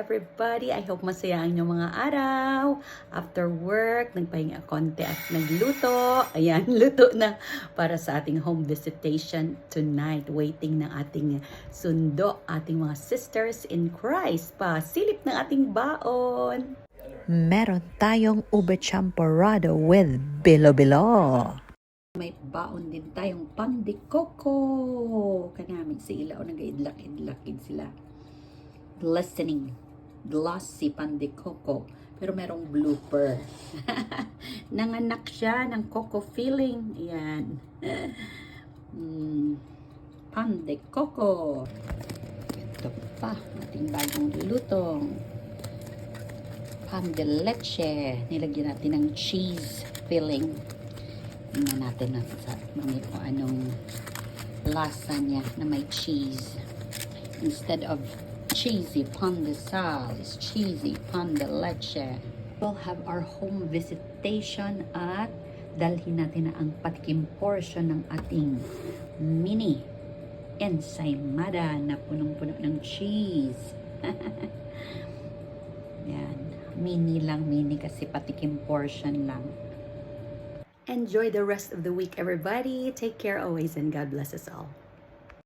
everybody. I hope masaya ang inyong mga araw. After work, nagpahinga konti at nagluto. Ayan, luto na para sa ating home visitation tonight. Waiting ng ating sundo, ating mga sisters in Christ pa. Silip ng ating baon. meron tayong ube champorado with bilo-bilo. May baon din tayong pandikoko. Kanamig si ilaw nag-idlak-idlakid sila. Glistening. Glossy pandikoko. Pero merong blooper. Nanganak siya ng coco filling. Ayan. mm, pandikoko. Ito pa. Ating bagong lutong. Pan de. Nilagyan natin ng cheese filling. Tingnan natin na sa mga kung anong lasa niya na may cheese. Instead of cheesy pan de sal, is cheesy pan de leche. We'll have our home visitation at dalhin natin na ang patikim portion ng ating mini ensaymada na punong-puno ng cheese. Yan. Mini lang, mini kasi patikim portion lang. Enjoy the rest of the week, everybody. Take care always, and God bless us all.